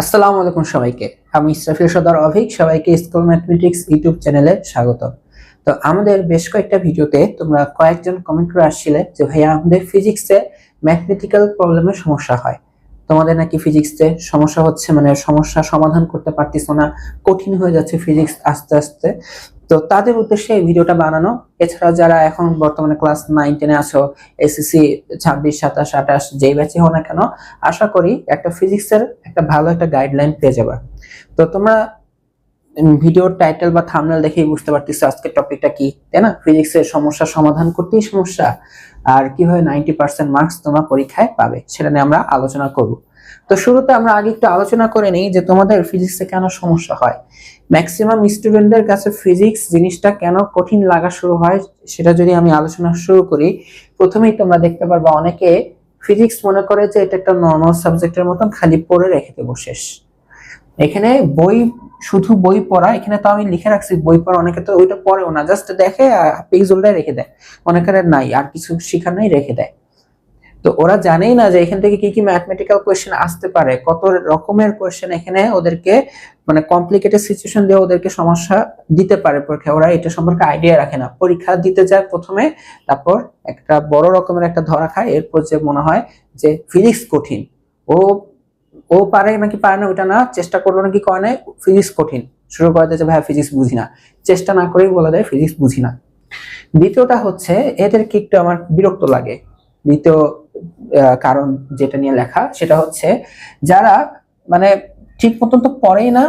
আসসালামু আলাইকুম সবাইকে। আমি ইসরাফিল সদর অভিক, সবাইকে স্কুল ম্যাথমেটিক্স ইউটিউব চ্যানেলে স্বাগত। তো আমাদের বেশ কয়েকটা ভিডিওতে তোমরা কয়েকজন কমেন্ট করে আসছিলে যে, ভাইয়া, আমাদের ফিজিক্সে ম্যাথমেটিক্যাল প্রবলেমের সমস্যা হয়। তোমাদের নাকি ফিজিক্সে সমস্যা হচ্ছে মানে সমস্যা সমাধান করতে পারতেছো না, কঠিন হয়ে যাচ্ছে ফিজিক্স আস্তে আস্তে। তো তাদের উদ্দেশ্যে এই ভিডিওটা বানানো। এছাড়া যারা এখন বর্তমানে ক্লাস নাইন, টেনে আছো এসএসসি ছাব্বিশ, সাতাশ, আঠাশ, যেই ব্যাচে হো না কেন, আশা করি একটা ফিজিক্সের একটা ভালো একটা গাইডলাইন পেয়ে যাবে। তো তোমরা ভিডিওর টাইটেল বা থামনেল দেখেই বুঝতে পারতেছো আজকের টপিকটা কি, তাই না? ফিজিক্সের সমস্যা সমাধান করতেই সমস্যা, আর কীভাবে নাইনটি পার্সেন্ট মার্কস তোমার পরীক্ষায় পাবে, সেটা নিয়ে আমরা আলোচনা করব। তো শুরুতে আমরা আগে একটু আলোচনা করে নিই যে তোমাদের ফিজিক্সে কেন সমস্যা হয়। ম্যাক্সিমাম স্টুডেন্টদের কাছে ফিজিক্স জিনিসটা কেন কঠিন লাগা শুরু হয়, সেটা যদি আমি আলোচনা শুরু করি, প্রথমেই তোমরা দেখতে পারবা অনেকে ফিজিক্স মনে করে যে এটা একটা নর্মাল সাবজেক্টের মতন খালি পড়ে রেখে দেবো শেষ। এখানে বই, শুধু বই পড়া, এখানে তো আমি লিখে রাখছি, বই পড়া অনেকে তো ওইটা পড়েও না জাস্ট দেখে পেজ রেখে দেয়। অনেকের নাই, আর কিছু শিখার নাই, রেখে দেয়। তো ওরা জানেই না যে এখান থেকে কি কি ম্যাথমেটিক্যাল কোয়েশ্চেন আসতে পারে, কত রকমের কোয়েশ্চেন এখানে ওদেরকে মানে কমপ্লিকেটেড সিচুয়েশন দিয়ে ওদেরকে সমস্যা দিতে পারে পরীক্ষা। ওরা এটা সম্পর্কে আইডিয়া রাখে না। পরীক্ষা দিতে যায় প্রথমে, তারপর একটা বড় রকমের একটা ধরা খায়, এরপর যে মনে হয় যে ফিজিক্স কঠিন। ও ও পারে নাকি পারে না ওটা না, চেষ্টা করল নাকি করে না ফিজিক্স কঠিন। শুরু করে দিয়েছে ভাই ফিজিক্স বুঝি না। চেষ্টা না করেই বলা যায় ফিজিক্স বুঝি না। দ্বিতীয়টা হচ্ছে, এদেরকে একটু আমার বিরক্ত লাগে। দ্বিতীয় কারণ যেটা নিয়ে লেখা, সেটা হচ্ছে যারা মানে ঠিক মতন তো পড়েই না,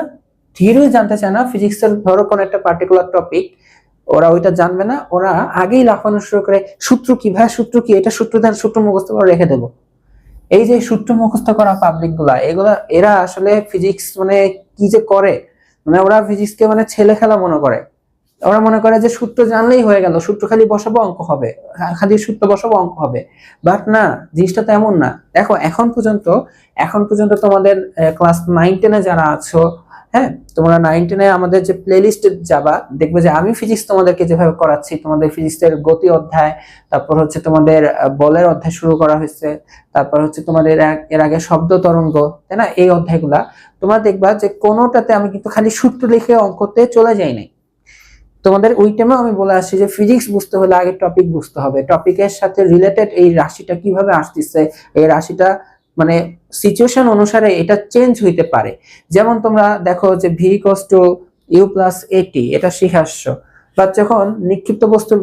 ধীরেই জানতে চায় না, ফিজিক্সের ধরো কোনো একটা পার্টিকুলার টপিক ওরা ওইটা জানবে না, ওরা আগেই লাফানো শুরু করে, সূত্র কি, ভাই সূত্র কি, এটা সূত্র দেন, সূত্র মুখস্থ করে রেখে দেবো। এই যে সূত্র মুখস্থ করা পাবলিকগুলা, এগুলা, এরা আসলে ফিজিক্স মানে কি যে করে? মানে ওরা ফিজিক্সকে মানে ছেলে খেলা মনে করে। ওরা মনে করে যে সূত্র জানলেই হয়ে গেল, সূত্র খালি বসাবো অঙ্ক হবে, খালি সূত্র বসাবো অঙ্ক হবে। বাট না, জিনিসটা তো এমন না। দেখো, এখন পর্যন্ত এখন পর্যন্ত তোমাদের ক্লাস নাইন টেনে যারা আছো হ্যাঁ তোমরা নাইন টেনে আমাদের যে প্লেলিস্টে যাবা, দেখবে যে আমি ফিজিক্স তোমাদেরকে যেভাবে করাচ্ছি, তোমাদের ফিজিক্সের গতি অধ্যায়, তারপর হচ্ছে তোমাদের বলের অধ্যায় শুরু করা হয়েছে, তারপর হচ্ছে তোমাদের এর আগে শব্দ তরঙ্গ, তাই না? এই অধ্যায়গুলা, তোমরা দেখবা যে কোনোটাতে আমি কিন্তু খালি সূত্র লিখে অঙ্কতে চলে যাই নাই তোমাদের ওই টাইমেও আমি বলে আসছি যে ফিজিক্স বুঝতে হলে আগে টপিক বুঝতে হবে। টপিকের সাথে রিলেটেড এই রাশিটা কীভাবে আসতেছে, এই রাশিটা মানে সিচুয়েশন অনুসারে এটা চেঞ্জ হইতে পারে। যেমন তোমরা দেখো যে V cos two U plus এটি এটা শিখে আসছো বা যখন নিক্ষিপ্ত বস্তুর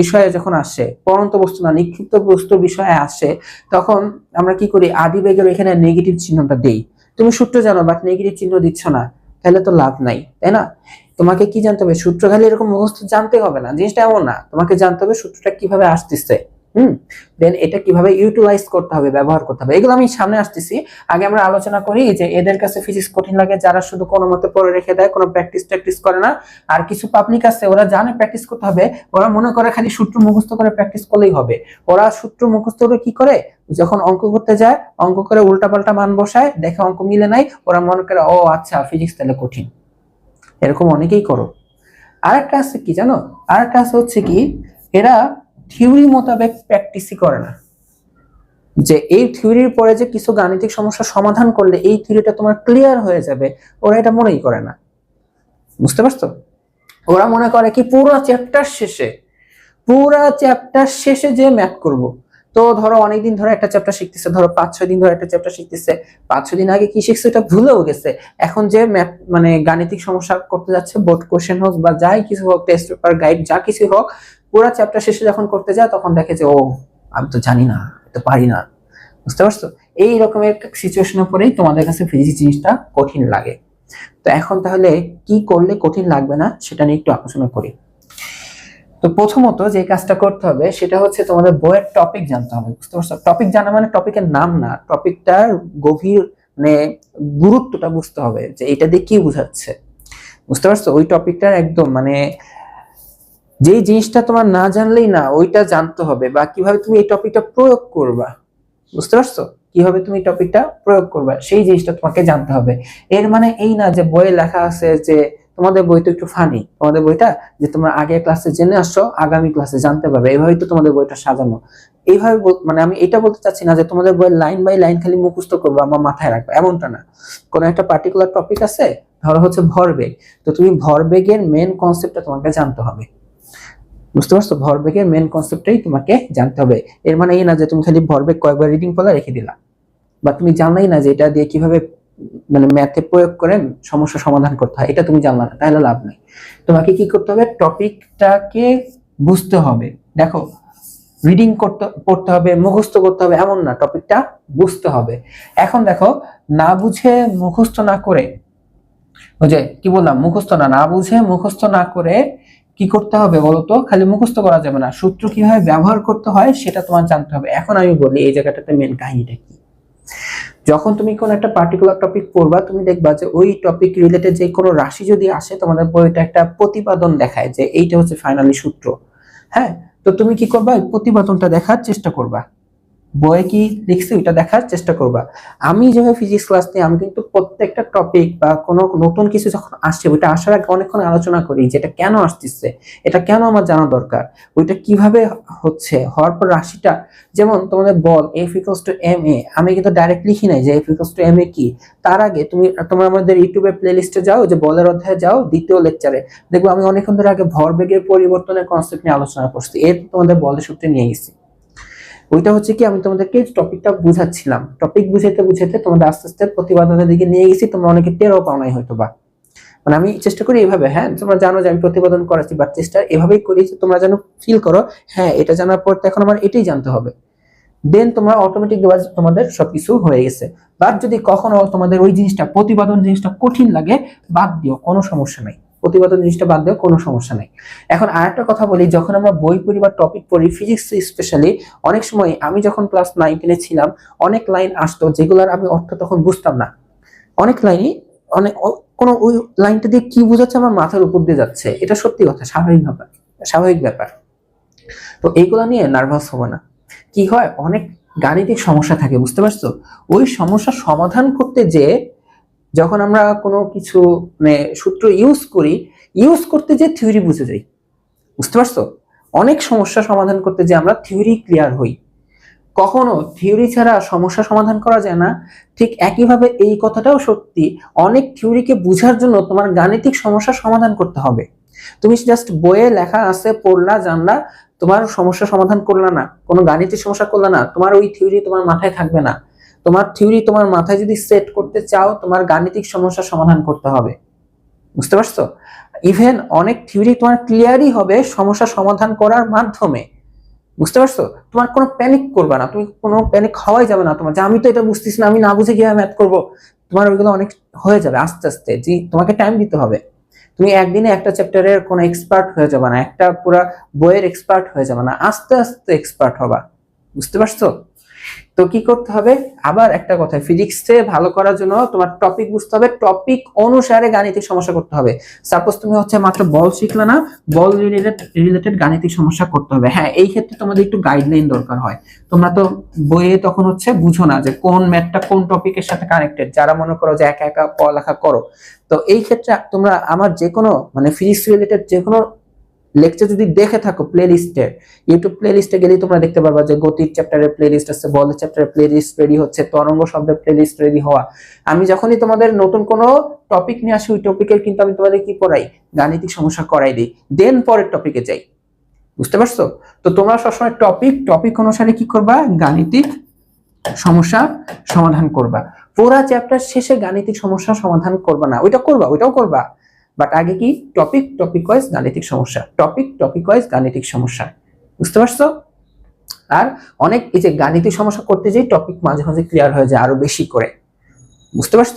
বিষয়ে যখন আসে, পরন্ত বস্তু না, নিক্ষিপ্ত বস্তুর বিষয়ে আসে, তখন আমরা কি করি? আদি বেগের এখানে নেগেটিভ চিহ্নটা দেই। তুমি সূত্র জানো বাট নেগেটিভ চিহ্ন দিচ্ছ না, তাহলে তো লাভ নাই, তাই না? তোমাকে কি জানতে হবে? সূত্র খালি এরকম মুখস্থ জানতে হবে না। জিনিসটা এমন না। তোমাকে জানতে হবে সূত্রটা কীভাবে আসতেছে। হুম? দেন এটা কীভাবে ইউটিলাইজ করতে হবে, ব্যবহার করতে হবে। এগুলো আমি সামনে আসতেছি। আগে আমরা আলোচনা করি যে এদের কাছে ফিজিক্স কঠিন লাগে, যারা শুধু কোনো মতে পড়ে রেখে দেয়, কোনো প্র্যাকটিস ট্যাকটিস করে না। আর কিছু পাবলিক আছে, ওরা জানে প্র্যাকটিস করতে হবে। ওরা মনে করে খালি সূত্র মুখস্থ করে প্র্যাকটিস করলেই হবে। ওরা সূত্র মুখস্থ করে কি করে? যখন অঙ্ক করতে যায়, অঙ্ক করে উল্টাপাল্টা মান বসায়, দেখে অঙ্ক মিলে নাই। ওরা মনে করে, ও আচ্ছা ফিজিক্স তাহলে কঠিন। এরকম অনেকেই করো। আরেকটা আছে কি জানো? আরেকটা আছে হচ্ছে কি, এরা থিওরি মোতাবেক প্র্যাকটিসই করে না। যে এই থিওরির পরে যে কিছু গাণিতিক সমস্যা সমাধান করলে এই থিওরিটা তোমার ক্লিয়ার হয়ে যাবে, ওরা এটা মনেই করে না। বুঝতে পারছ? ওরা মনে করে কি, পুরো চ্যাপ্টার শেষে, পুরো চ্যাপ্টার শেষে যে ম্যাথ করব তো ধরো অনেকদিন ধরে একটা চ্যাপ্টার শিখতেছে, ধরো পাঁচ, ছয় দিন ধরে একটা চ্যাপ্টার শিখতেছে। পাঁচ, ছয় দিন আগে কি শিখছে এটা ভুলেও গেছে। এখন যে ম্যাথ মানে গাণিতিক সমস্যা করতে যাচ্ছে বোর্ড কোশ্চেন হোক বা যাই কিছু হোক টেস্ট পেপার গাইড যা কিছু হোক, পুরো চ্যাপ্টার শেষে যখন করতে যায়, তখন দেখে যে, ও, আমি তো জানি না তো পারি না। বুঝতে পারছ? এই রকমের সিচুয়েশনের পরেই তোমাদের কাছে ফিজিক্স জিনিসটা কঠিন লাগে। তো এখন তাহলে কি করলে কঠিন লাগবে না, সেটা নিয়ে একটু আলোচনা করি। তো প্রথমত যে কাজটা করতে হবে, সেটা হচ্ছে তোমাদের বইয়ের টপিক জানতে হবে। বুঝতে পারছ? টপিক জানা মানে টপিকের নাম না টপিকটার গভীর মানে গুরুত্বটা বুঝতে হবে যে এটা দিয়ে কি বোঝাচ্ছে। বুঝতে পারছ? ওই টপিকটার একদম মানে যেই জিনিসটা তোমার না জানলেই না, ওইটা জানতে হবে বা কীভাবে তুমি এই টপিকটা প্রয়োগ করবা। বুঝতে পারছ? কীভাবে তুমি টপিকটা প্রয়োগ করবা, সেই জিনিসটা তোমাকে জানতে হবে। এর মানে এই না যে বইয়ে লেখা আছে যে তোমাদের বই তো একটু ফানি তোমাদের বইটা যে তোমরা আগে ক্লাসে জেনে আসছো, আগামী ক্লাসে জানতে পারবে। এইভাবেই তো তোমাদের বইটা সাজানো। এইভাবে মানে আমি এটা বলতে চাচ্ছি না যে তোমাদের বইয়ের লাইন বাই লাইন খালি মুখস্থ করব, আমার মাথায় রাখবে। এমনটা না। কোনো একটা পার্টিকুলার টপিক আছে, ধরো হচ্ছে ভরবেগ। তো তুমি ভরবেগের মেন কনসেপ্টটা তোমাকে জানতে হবে। বুঝতে পারছ? ভরবেগের মেন কনসেপ্টটাই তোমাকে জানতে হবে। এর মানে এই না যে তুমি খালি ভরবেগ কয়েকবার রিডিং করলে রেখে দিলা। বা তুমি জানাই না যে এটা দিয়ে কীভাবে মানে ম্যাথে প্রয়োগ করে সমস্যা সমাধান করতে হয়, এটা তুমি জানলা না, তাহলে লাভ নেই। তোমাকে কি করতে হবে? টপিকটাকে বুঝতে হবে। দেখো রিডিং করতে, পড়তে হবে, মুখস্থ করতে হবে, এমন না, টপিকটা বুঝতে হবে। এখন দেখো, না বুঝে মুখস্থ না করে যে কি বললাম, মুখস্থ না না বুঝে মুখস্থ না করে কি করতে হবে বলতো? খালি মুখস্থ করা যাবে না। সূত্র কীভাবে ব্যবহার করতে হয় সেটা তোমার জানতে হবে। এখন আমি বলি, এই জায়গাটাতে মেন কাহিনীটা কি? যখন তুমি কোনো একটা পার্টিকুলার টপিক পড়বা, তুমি দেখবা যে ওই টপিক রিলেটেড যে কোনো রাশি যদি আসে, তোমাদের বইটা একটা প্রতিপাদন দেখায় যে এইটা হচ্ছে ফাইনালি সূত্র। হ্যাঁ? তো তুমি কি করবা? প্রতিপাদনটা দেখার চেষ্টা করবা। বইয়ে কি লিখছে ওইটা দেখার চেষ্টা করবা। আমি যেভাবে ফিজিক্স ক্লাস নিই, আমি কিন্তু প্রত্যেকটা টপিক বা কোনো নতুন কিছু যখন আসছে, ওইটা আসার আগে অনেকক্ষণ আলোচনা করি যে এটা কেন আসতেছে, এটা কেন আমার জানা দরকার, ওইটা কীভাবে হচ্ছে, হওয়ার পর রাশিটা, যেমন তোমাদের বল F equals to M A আমি কিন্তু ডাইরেক্ট লিখি নাই যে F equals to M A কি। তার আগে তুমি, তোমার আমাদের ইউটিউবে প্লে লিস্টে যাও, যে বলের অধ্যায়ে যাও, দ্বিতীয় লেকচারে দেখব আমি অনেকক্ষণ ধরে আগে ভরবেগের পরিবর্তনের কনসেপ্ট নিয়ে আলোচনা করছি, এর তোমাদের বলের সূত্রে নিয়ে গেছি। ওইটা হচ্ছে কি, আমি তোমাদেরকে টপিকটা বুঝাচ্ছিলাম। টপিক বুঝাইতে বুঝাইতে তোমাদের আস্তে আস্তে প্রতিপাদনের দিকে নিয়ে গেছি, তোমরা অনেকে টেরও পাও নাই হয়তো বা মানে আমি চেষ্টা করি এইভাবে হ্যাঁ তোমরা জানো যে আমি প্রতিপাদন করাচ্ছি বাট চেষ্টা এভাবেই করি যে তোমরা যেন ফিল করো হ্যাঁ এটা জানার পর তো এখন আমার এটাই জানতে হবে। দেন তোমরা অটোমেটিক তোমাদের সবকিছু হয়ে গেছে। বাট যদি কখনো তোমাদের ওই জিনিসটা, প্রতিবাদন জিনিসটা কঠিন লাগে, বাদ দিও, কোনো সমস্যা নাই। প্রতিপাদন জিনিসটা বাদ দেওয়া কোনো সমস্যা নাই। এখন আরেকটা কথা বলি, যখন আমরা বই পড়ি বা টপিক পড়ি ফিজিক্স স্পেশালি অনেক সময় আমি যখন ক্লাস নাইন ছিলাম, অনেক লাইন আসতো যেগুলোর আমি অর্থ তখন বুঝতাম না। অনেক লাইনই অনেক অ- কোনো ওই লাইনটা দিয়ে কি বোঝাচ্ছে আমার মাথার উপর দিয়ে যাচ্ছে। এটা সত্যি কথা, স্বাভাবিক ব্যাপার স্বাভাবিক ব্যাপার। তো এইগুলো নিয়ে নার্ভাস হবে না। কি হয়, অনেক গাণিতিক সমস্যা থাকে, বুঝতে পারছ? ওই সমস্যা সমাধান করতে যে যখন আমরা কোনো কিছু মানে সূত্র ইউজ করি ইউজ করতে যে থিওরি বুঝে যাই। বুঝতে পারছ? অনেক সমস্যা সমাধান করতে যে আমরা থিওরি ক্লিয়ার হই। কখনো থিওরি ছাড়া সমস্যা সমাধান করা যায় না। ঠিক একইভাবে এই কথাটাও সত্যি, অনেক থিওরিকে বোঝার জন্য তোমার গাণিতিক সমস্যার সমাধান করতে হবে। তুমি জাস্ট বইয়ে লেখা আছে, পড়লা, জানলা, তোমার সমস্যা সমাধান করলা না, কোনো গাণিতিক সমস্যা করলা না, তোমার ওই থিওরি তোমার মাথায় থাকবে না। তোমার থিওরি তোমার মাথায় যদি সেট করতে চাও, তোমার গাণিতিক সমস্যার সমাধান করতে হবে। বুঝতে পারছ? ইভেন অনেক থিওরি তোমার ক্লিয়ারই হবে সমস্যা সমাধান করার মাধ্যমে। বুঝতে পারছ? তোমার কোনো প্যানিক করবে না, তুমি কোনো প্যানিক হওয়াই যাবে না। তোমার যে আমি তো এটা বুঝতেছি না, আমি না বুঝে কীভাবে ম্যাথ করব, তোমার ওইগুলো অনেক হয়ে যাবে আস্তে আস্তে। যে তোমাকে টাইম দিতে হবে। তুমি একদিনে একটা চ্যাপ্টারের কোনো এক্সপার্ট হয়ে যাবে না, একটা পুরা বইয়ের এক্সপার্ট হয়ে যাবে না, আস্তে আস্তে এক্সপার্ট হবা। বুঝতে পারছ? তো কি করতে হবে? আবার একটা কথা ফিজিক্সে ভালো করার জন্য তোমার টপিক বুঝতে হবে টপিক অনুসারে গাণিতিক সমস্যা করতে হবে। সাপোজ তুমি হচ্ছে মাত্র বল শিখলে না, বল রিলেটেড গাণিতিক সমস্যা করতে হবে। হ্যাঁ এই ক্ষেত্রে তোমাদের একটু গাইডলাইন দরকার হয়। তোমরা তো বইয়ে তখন হচ্ছে বুঝো না যে কোন ম্যাথটা কোন টপিকের সাথে কানেক্টেড যারা মনে করো যে একা একা পড়ালেখা করো। তো এই ক্ষেত্রে তোমরা আমার যে কোনো মানে ফিজিক্স রিলেটেড যে কোনো লেকচার যদি দেখে থাকো প্লে লিস্টে ইউটিউব প্লে লিস্টে গেলেই তোমরা দেখতে পারবা যে গতির চ্যাপ্টারের প্লে লিস্ট আছে, বলের চ্যাপ্টারের প্লে লিস্ট রেডি হচ্ছে, তরঙ্গ শব্দের প্লে লিস্ট রেডি হওয়া। আমি যখনই তোমাদের নতুন কোনো টপিক নিয়ে আসি, ওই টপিকের কিন্তু আমি তোমাদের কি পড়াই? গাণিতিক সমস্যা করাই দিই। দেন পরের টপিকে যাই। বুঝতে পারছ? তো তোমরা সবসময় টপিক টপিক অনুসারে কি করবা? গাণিতিক সমস্যা সমাধান করবা। পুরা চ্যাপ্টার শেষে গাণিতিক সমস্যা সমাধান করবা না। ওইটা করবা, ওইটাও করবা। বাট আগে কি? টপিক টপিক ওয়াইজ গাণিতিক সমস্যা। টপিক টপিক ওয়াইজ গাণিতিক সমস্যা। বুঝতে পারছ? আর অনেক এই যে গাণিতিক সমস্যা করতে যেই টপিক মাঝে মাঝে ক্লিয়ার হয়ে যায় আরও বেশি করে। বুঝতে পারছ?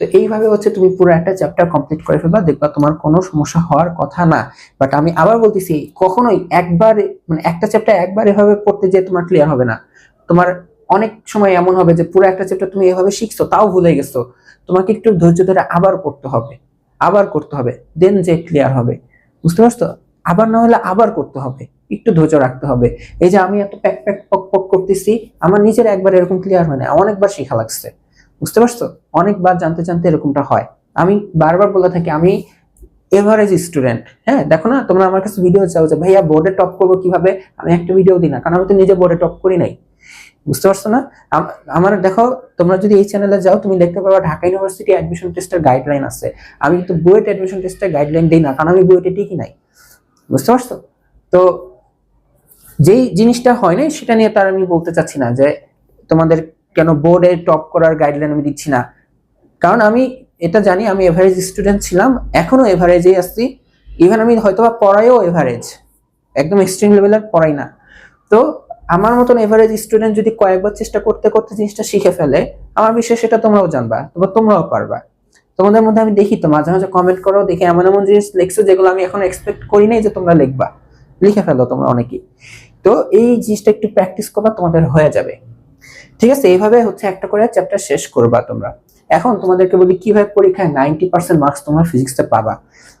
তো এইভাবে হচ্ছে তুমি পুরো একটা চ্যাপ্টার কমপ্লিট করে ফেলবা, দেখবা তোমার কোনো সমস্যা হওয়ার কথা না। বাট আমি আবার বলতেছি, কখনোই একবার মানে একটা চ্যাপ্টার একবার এভাবে পড়তে যে তোমার ক্লিয়ার হবে না। তোমার অনেক সময় এমন হবে যে পুরো একটা চ্যাপ্টার তুমি এভাবে শিখছো, তাও ভুলে গেছো। তোমাকে একটু ধৈর্য ধরে আবার পড়তে হবে। আবার করতে হবে দেন যে ক্লিয়ার হবে। বুঝতে পারছ? আবার না হলে আবার করতে হবে, একটু ধৈর্য রাখতে হবে। এই যে আমি এত প্যাক প্যাক পক পক করতেছি, আমার নিজের একবার এরকম ক্লিয়ার হয় না অনেকবার শেখা লাগছে। বুঝতে পারছ? অনেকবার জানতে জানতে এরকমটা হয়। আমি বারবার বলে থাকি, আমি এভারেজ স্টুডেন্ট হ্যাঁ? দেখো না, তোমরা আমার কাছে ভিডিও চাও যে, ভাইয়া বোর্ডে টপ করব কীভাবে? আমি একটা ভিডিও দিই না, কারণ আমি তো নিজে বোর্ডে টপ করি নাই। বুঝতে পারছ না? আম- আমার দেখো, তোমরা যদি এই চ্যানেলে যাও, তুমি দেখতে পারবা ঢাকা ইউনিভার্সিটি অ্যাডমিশন টেস্টের গাইডলাইন আছে। আমি কিন্তু বুয়েট অ্যাডমিশন টেস্টের গাইডলাইন দিই না, কারণ আমি বুয়েটে টিকি নাই। বুঝতে পারছ? তো যেই জিনিসটা হয় না সেটা নিয়ে তার আমি বলতে চাচ্ছি না যে তোমাদের কেন বোর্ডে টপ করার গাইডলাইন আমি দিচ্ছি না। কারণ আমি এটা জানি, আমি এভারেজ স্টুডেন্ট ছিলাম, এখনও এভারেজেই আসছি ইভেন আমি হয়তোবা পড়াইও এভারেজ একদম এক্সট্রিম লেভেলের পড়াই না। তো আমার মতন এভারেজ স্টুডেন্ট যদি কয়েকবার চেষ্টা করতে করতে জিনিসটা শিখে ফেলে, আমার বিষয়ে সেটা তোমরাও জানবা তবে তোমরাও পারবা। তোমাদের মধ্যে আমি দেখি তো, মাঝে মাঝে কমেন্ট করো, দেখি এমন এমন জিনিস লিখছো যেগুলো আমি এখন এক্সপেক্ট করি নাই যে তোমরা লিখবা। লিখে ফেলো তোমরা অনেকেই। তো এই জিনিসটা একটু প্র্যাকটিস করবা, তোমাদের হয়ে যাবে। ঠিক আছে, এইভাবে হচ্ছে একটা করে চ্যাপ্টার শেষ করবা তোমরা। এখন তোমাদেরকে বলি কীভাবে পরীক্ষায় নাইনটি পার্সেন্ট মার্কস তোমরা ফিজিক্সে পাবা।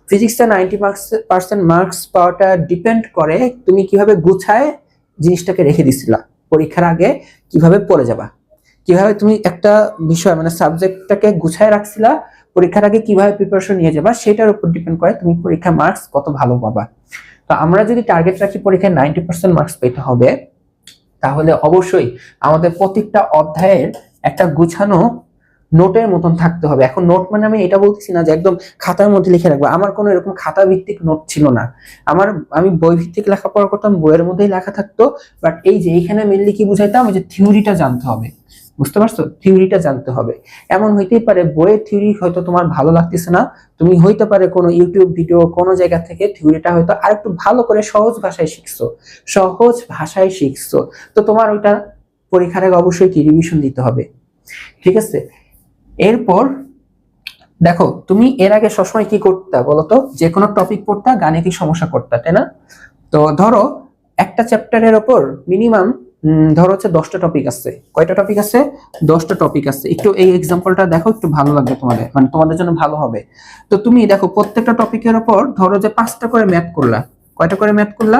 ফিজিক্সে নাইনটি মার্কস পার্সেন্ট মার্কস পাওয়াটা ডিপেন্ড করে তুমি কীভাবে গুছায় জিনিসটাকে রেখে দিছিলা পরীক্ষার আগে কীভাবে পড়ে যাবা? কীভাবে তুমি একটা বিষয় মানে সাবজেক্টটাকে গুছায় রাখছিলা, পরীক্ষার আগে কীভাবে প্রিপারেশন নিয়ে যাবা, সেটার উপর ডিপেন্ড করে তুমি পরীক্ষা মার্কস কত ভালো পাবা। তো আমরা যদি টার্গেট রাখি পরীক্ষায় নাইনটি পার্সেন্ট মার্কস পেতে হবে, তাহলে অবশ্যই আমাদের প্রত্যেকটা অধ্যায়ের একটা গুছানো নোটের মতন থাকতে হবে। এখন নোট মানে আমি এটা বলতেছি না যে একদম খাতার মধ্যে লিখে রাখব। আমার কোনো এরকম খাতা ভিত্তিক নোট ছিল না। আমার, আমি বই ভিত্তিক লেখাপড়া করতাম, বইয়ের মধ্যেই লেখা থাকতো। বাট এই যে এইখানে মেনলি কি বুঝাইতাম? যে থিওরিটা জানতে হবে। বুঝতে পারছ? থিওরিটা জানতে হবে। এমন হইতেই পারে বইয়ের থিওরি হয়তো তোমার ভালো লাগতেছে না। তুমি হইতে পারে কোনো ইউটিউব ভিডিও কোনো জায়গা থেকে থিওরিটা হয়তো আরেকটু ভালো করে সহজ ভাষায় শিখছো। সহজ ভাষায় শিখছো। তো তোমার ওইটা পরীক্ষার আগে অবশ্যই কি রিভিশন দিতে হবে। ঠিক আছে? এরপর, দেখো, তুমি এর আগে সবসময় কি করতে বলতো? যে কোনো টপিক পড়তা, গাণিতিক সমস্যা করতা, তাই না? তো ধরো, একটা চ্যাপ্টারের ওপর মিনিমাম ধরো হচ্ছে দশটা টপিক আছে। কয়টা টপিক আছে? দশটা টপিক আছে। একটু এই এক্সাম্পলটা দেখো, একটু ভালো লাগবে তোমাদের। মানে তোমাদের জন্য ভালো হবে। তো তুমি দেখো, প্রত্যেকটা টপিকের ওপর ধরো যে পাঁচটা করে ম্যাথ করলা। কয়টা করে ম্যাথ করলা?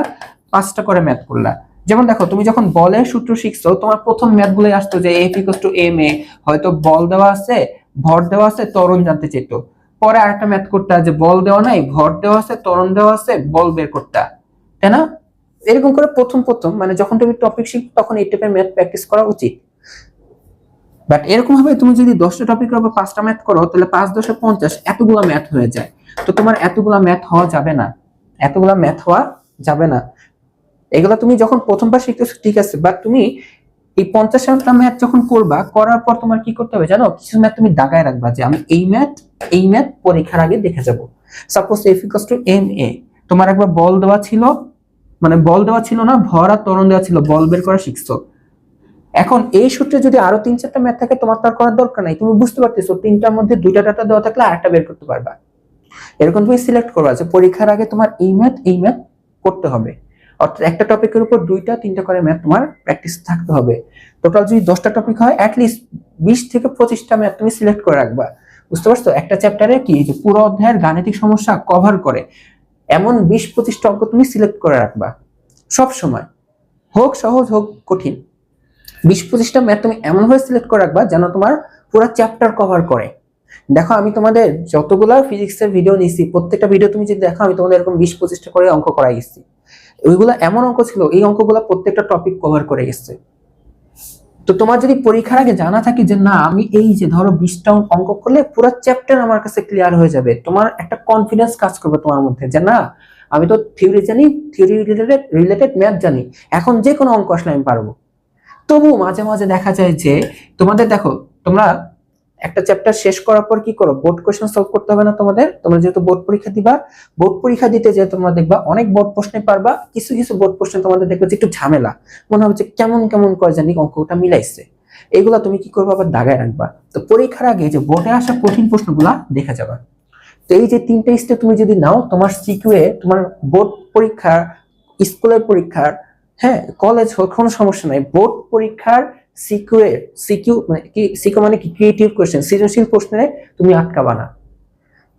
পাঁচটা করে ম্যাথ করলা। যেমন দেখো, তুমি যখন বলের সূত্র শিখছো, তোমার প্রথম ম্যাথ গুলোই আসতো যে F equals to M A হয়তো বল দেওয়া আছে, ভর দেওয়া আছে, ত্বরণ জানতে চাইতো। পরে আরেকটা ম্যাথ করতে যে বল দেওয়া নাই, ভর দেওয়া আছে, ত্বরণ দেওয়া আছে, বল বের করতে তাই না? এরকম করে প্রথম প্রথম মানে যখন তুমি টপিক শিখবে, তখন এই টাইপের ম্যাথ প্র্যাকটিস করা উচিত। বাট এরকম ভাবে তুমি যদি দশটা টপিকের উপর পাঁচটা ম্যাথ করো, তাহলে পাঁচ দশে পঞ্চাশ এতগুলা ম্যাথ হয়ে যায়। তো তোমার এতগুলা ম্যাথ হওয়া যাবে না। এতগুলা ম্যাথ হওয়া যাবে না। এগুলো তুমি যখন প্রথমবার শিখতেছো, ঠিক আছে বাট তুমি এই পঞ্চাশটা ম্যাথ যখন করবা, করার পর তোমার কি করতে হবে জানো? কিছু ম্যাথ তুমি দাগায় রাখবা যে আমি এই ম্যাথ এই ম্যাথ পরীক্ষার আগে দেখে যাব। Suppose F equals to M A তোমার একবার বল দেওয়া ছিল মানে বল দেওয়া ছিল না, ভর আর ত্বরণ দেওয়া ছিল, বল বের করা শিখছো। এখন এই সূত্রে যদি আরও তিন চারটা ম্যাথ থাকে, তোমার তার করার দরকার নাই। তুমি বুঝতে পারতেছো, তিনটার মধ্যে দুইটা ডাটা দেওয়া থাকলে আরেকটা বের করতে পারবা। এরকম তুমি সিলেক্ট করবা যে পরীক্ষার আগে তোমার এই ম্যাথ এই ম্যাথ করতে হবে। অর্থাৎ একটা টপিকের উপর দুইটা, তিনটা করে ম্যাথ তোমার প্র্যাকটিস থাকতে হবে। টোটাল যদি দশটা টপিক হয় অ্যাটলিস্ট বিশ থেকে পঁচিশটা ম্যাথ তুমি সিলেক্ট করে রাখবা। বুঝতে পারছ? একটা চ্যাপ্টারে কি? যে পুরো অধ্যায়ের গাণিতিক সমস্যা কভার করে। এমন বিশ, পঁচিশটা অঙ্ক তুমি সিলেক্ট করে রাখবা। সব সময়। হোক সহজ, হোক কঠিন। বিশ, পঁচিশটা ম্যাথ তুমি এমনভাবে সিলেক্ট করে রাখবা যেন তোমার পুরো চ্যাপ্টার কভার করে। দেখো, আমি তোমাদের যতগুলা ফিজিক্সের ভিডিও নিছি প্রত্যেকটা ভিডিও তুমি যদি দেখো, আমি তোমাদের এরকম বিশ, পঁচিশটা করে অঙ্ক করাই গেছি ওইগুলো এমন অঙ্ক ছিল, এই অঙ্কগুলো প্রত্যেকটা টপিক কভার করে গেছে তো তোমার যদি পরীক্ষার আগে জানা থাকে যে, না, আমি এই যে ধরো বিশটা অঙ্ক করলে পুরো চ্যাপ্টার আমার কাছে ক্লিয়ার হয়ে যাবে। তোমার একটা কনফিডেন্স কাজ করবে তোমার মধ্যে যে, না, আমি তো থিওরি জানি থিওরি রিলেটেড রিলেটেড ম্যাথ জানি, এখন যে কোনো অঙ্ক আসলে আমি পারব। তবু মাঝে মাঝে দেখা যায় যে, তোমাদের দেখো, তোমরা একটা চ্যাপ্টার শেষ করার পর কি করো? বোর্ড কোশ্চেন সলভ করতে হবে না তোমাদের? তোমরা যেহেতু বোর্ড পরীক্ষা দিবা বোর্ড পরীক্ষা দিতে যে তোমরা দেখবা অনেক বোর্ড প্রশ্নে পারবা, কিছু কিছু বোর্ড প্রশ্নে তোমাদের দেখবে যে একটু ঝামেলা। মনে যে কেমন কেমন করে জানি অঙ্কটা মিলাইছে। এগুলা তুমি কি করবে? আবার দাগায় রাখবা। তো পরীক্ষার আগে যে বোর্ডে আসা কঠিন প্রশ্নগুলা দেখা যাবে। তো এই যে তিনটা স্টেপ তুমি যদি নাও, তোমার সিকিউএ তোমার বোর্ড পরীক্ষার স্কুলের পরীক্ষার হ্যাঁ কলেজ হোক, কোনো সমস্যা নাই। বোর্ড পরীক্ষার সিকিউএ সিকিউ মানে কি সিকিউ মানে কি ক্রিয়েটিভ কোশ্চেন সৃজনশীল প্রশ্নে তুমি আটকাবা না।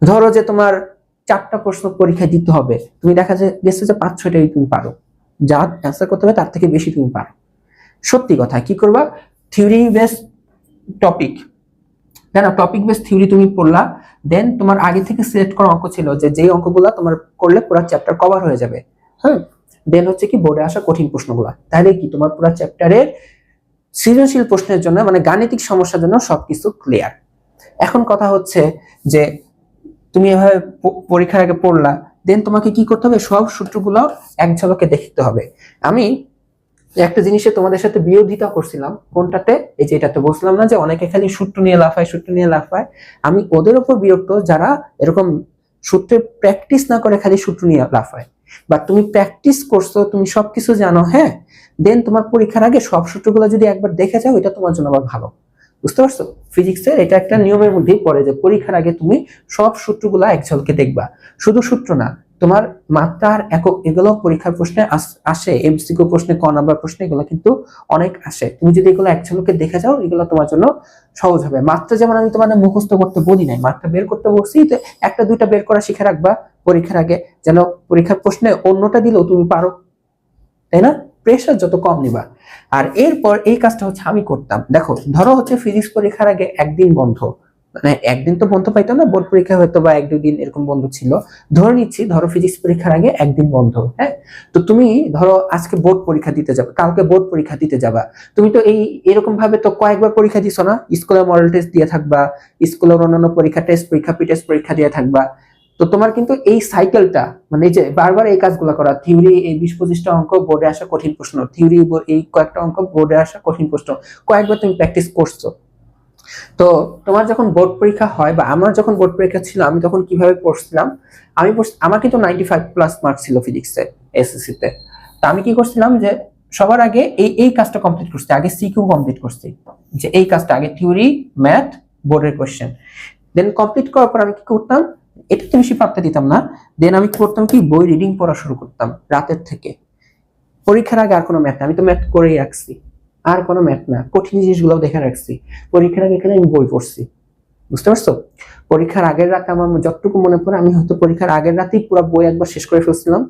ধরো যে তোমার চারটা প্রশ্ন পরীক্ষা দিতে হবে, তুমি দেখা গেছে যে পাঁচ, ছয়টাই তুমি পারো। যা অ্যান্সার করতে হবে, তার থেকে বেশি তুমি পারো। সত্যি কথা, কি করবা? থিওরি বেস টপিক কেন টপিক বেস থিওরি তুমি পড়লা দেন তোমার আগে থেকে সিলেক্ট করা অঙ্ক ছিল যে, যেই অঙ্কগুলো তোমার করলে পুরো চ্যাপ্টার কভার হয়ে যাবে। হ্যাঁ? দেন হচ্ছে কি বোর্ডে আসা কঠিন প্রশ্নগুলো। তাহলে কি, তোমার পুরো চ্যাপ্টারের সৃজনশীল প্রশ্নের জন্য মানে গাণিতিক সমস্যার জন্য সবকিছু ক্লিয়ার এখন কথা হচ্ছে যে, তুমি এভাবে পরীক্ষার আগে পড়লা দেন তোমাকে কি করতে হবে? সব সূত্রগুলো এক ঝলকে দেখতে হবে। আমি একটা জিনিসে তোমাদের সাথে বিরোধিতা করছিলাম, কোনটাতে? এই যে এটাতে বলছিলাম না যে, অনেকে খালি সূত্র নিয়ে লাফায়, সূত্র নিয়ে লাফায়। আমি ওদের উপর বিরক্ত যারা এরকম সূত্রে প্র্যাকটিস না করে খালি সূত্র নিয়ে লাফায়। বা তুমি প্র্যাকটিস করছ, তুমি সবকিছু জানো হ্যাঁ? দেন তোমার পরীক্ষার আগে সব সূত্রগুলো যদি একবার দেখে যাও, এটা তোমার জন্য আবার ভালো। বুঝতে পারছ? ফিজিক্সের এটা একটা নিয়মের মধ্যেই পড়ে যে পরীক্ষার আগে তুমি সব সূত্রগুলো এক ঝলকে দেখবা। শুধু সূত্র না তোমার মাত্রার একক এগুলো পরীক্ষার প্রশ্নে আস- এমসিকিউ প্রশ্নে, ক নাম্বার প্রশ্নে এগুলো কিন্তু অনেক আসে। তুমি যদি এগুলো এক ঝলকে দেখে যাও, এগুলো তোমার জন্য সহজ হবে। মাত্রা যেমন আমি তোমাদের মুখস্থ করতে বলি নাই, মাত্রা বের করতে বলছি, তো একটা, দুইটা বের করা শিখে রাখবা পরীক্ষার আগে। যেন পরীক্ষার প্রশ্নে অন্যটা দিলেও তুমি পারো। তাই না? প্রেশার যত কম নিবা। আর এরপর এই কাজটা হচ্ছে আমি করতাম। দেখো, ধরো হচ্ছে ফিজিক্স পরীক্ষার আগে একদিন বন্ধ। মানে একদিন তো বন্ধ পাইতো না, বোর্ড পরীক্ষা হয়তো বা এক, দুই দিন এরকম বন্ধ ছিল। ধরে নিচ্ছি, ধরো ফিজিক্স পরীক্ষার আগে একদিন বন্ধ হ্যাঁ? তো তুমি ধরো আজকে বোর্ড পরীক্ষা দিতে যাবে, কালকে বোর্ড পরীক্ষা দিতে যাবা। তুমি তো এই এরকম ভাবে তো কয়েকবার পরীক্ষা দিছো না? স্কুলে মডেল টেস্ট দিয়ে থাকবা স্কুলের অন্যান্য পরীক্ষা টেস্ট পরীক্ষা পি টেস্ট পরীক্ষা দিয়ে থাকবা। তো তোমার কিন্তু এই সাইকেলটা মানে যে বারবার এই কাজগুলো করা থিওরি এই বিশ পঁচিশটা অঙ্ক বোর্ডে আসা কঠিন প্রশ্ন থিওরি এই কয়েকটা অঙ্ক বোর্ডে আসা কঠিন প্রশ্ন, কয়েকবার তুমি প্র্যাকটিস করছ। তো তোমার যখন বোর্ড পরীক্ষা হয় বা আমার যখন বোর্ড পরীক্ষা ছিল, আমি তখন কীভাবে পড়ছিলাম? আমি আমার কিন্তু নাইনটি ফাইভ প্লাস মার্ক ছিল ফিজিক্সে এসএসসি তে আমি কি করছিলাম যে, সবার আগে এই এই কাজটা কমপ্লিট করছি, আগে সিকিউ কমপ্লিট করছি, যে এই কাজটা, আগে থিওরি ম্যাথ বোর্ডের কোয়েশ্চেন দেন কমপ্লিট করার পর আমি কি করতাম এটাতে বেশি পাত্তা দিতাম না দেন আমি করতাম কি, বই রিডিং পড়া শুরু করতাম রাতের থেকে। পরীক্ষার আগে আর কোনো ম্যাথ আমি তো ম্যাথ করেই রাখছি। আর কোনো ম্যাথ না। কঠিন জিনিসগুলো দেখে রাখছি। পরীক্ষার আগে এখানে আমি বই পড়ছি। বুঝতে পারছ? পরীক্ষার আগের রাতে আমার যতটুকু মনে পড়ে, আমি হয়তো পরীক্ষার আগের রাতেই পুরো বই একবার শেষ করে ফেলছিলাম।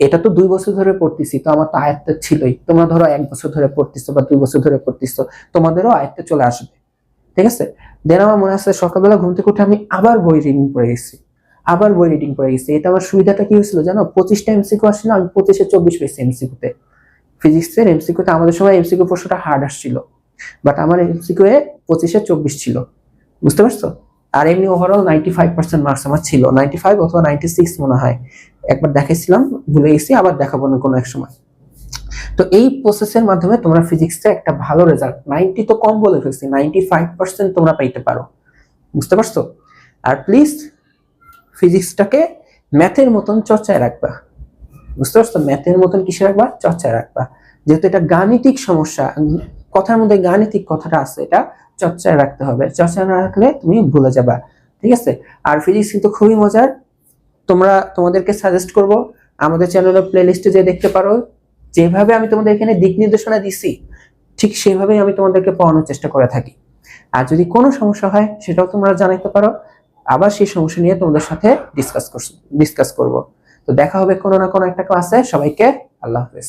এটা তো দুই বছর ধরে পড়তেছি, তো আমার তো আয়ত্তে ছিলই। তোমরা ধরো এক বছর ধরে পড়তেছো বা দুই বছর ধরে পড়তেছো, তোমাদেরও আয়ত্তে চলে আসবে। ঠিক আছে? দেন আমার মনে আছে সকালবেলা ঘুম থেকে উঠে আমি আবার বই রিডিং পড়ে গেছি। আবার বই রিডিং পড়ে গেছি। এটা আমার সুবিধাটা কি হয়েছিল জানো? পঁচিশটা এমসিকিউ আসছিল আমি পঁচিশে চব্বিশ পেয়েছি এমসিকিউতে ফিজিক্সের এমসিকিউতে আমাদের সময় এমসিকিউ প্রশ্নটা হার্ড আসছিল বাট আমার এমসিকিউ এ পঁচিশে চব্বিশ ছিল, বুঝতে পারছ? আর এমনি overall ninety five percent marks আমার ছিল নাইনটি ফাইভ অথবা নাইনটি সিক্স মনে হয়। একবার দেখাইছিলাম, ভুলে গেছি, আবার দেখাবো না কোনো এক সময়। তো এই প্রসেসের মাধ্যমে তোমরা ফিজিক্সে একটা ভালো রেজাল্ট নাইনটি তো কম বলে ফেলছি নাইনটি ফাইভ পার্সেন্ট তোমরা পাইতে পারো, বুঝতে পারছ? আর প্লিজ ফিজিক্সটাকে ম্যাথের মতন চর্চায় রাখবা। বুঝতে পারছ? ম্যাথের মতন কিসে রাখবা? চর্চায় রাখবা। যেহেতু এটা গাণিতিক সমস্যা কথার মধ্যে গাণিতিক কথাটা আছে, এটা চর্চায় রাখতে হবে। চর্চা না রাখলে তুমি ভুলে যাবা, ঠিক আছে? আর ফিজিক্স কিন্তু খুবই মজার। তোমরা, তোমাদেরকে সাজেস্ট করব, আমাদের চ্যানেলের প্লে লিস্টে যে দেখতে পারো, যেভাবে আমি তোমাদের এখানে দিক নির্দেশনা দিছি, ঠিক সেভাবেই আমি তোমাদেরকে পড়ানোর চেষ্টা করে থাকি। আর যদি কোনো সমস্যা হয়, সেটাও তোমরা জানাইতে পারো। আবার সেই সমস্যা নিয়ে তোমাদের সাথে ডিসকাস ডিসকাস করব। তো দেখা হবে কোনো না কোনো একটা ক্লাসে সবাইকে আল্লাহ হাফেজ।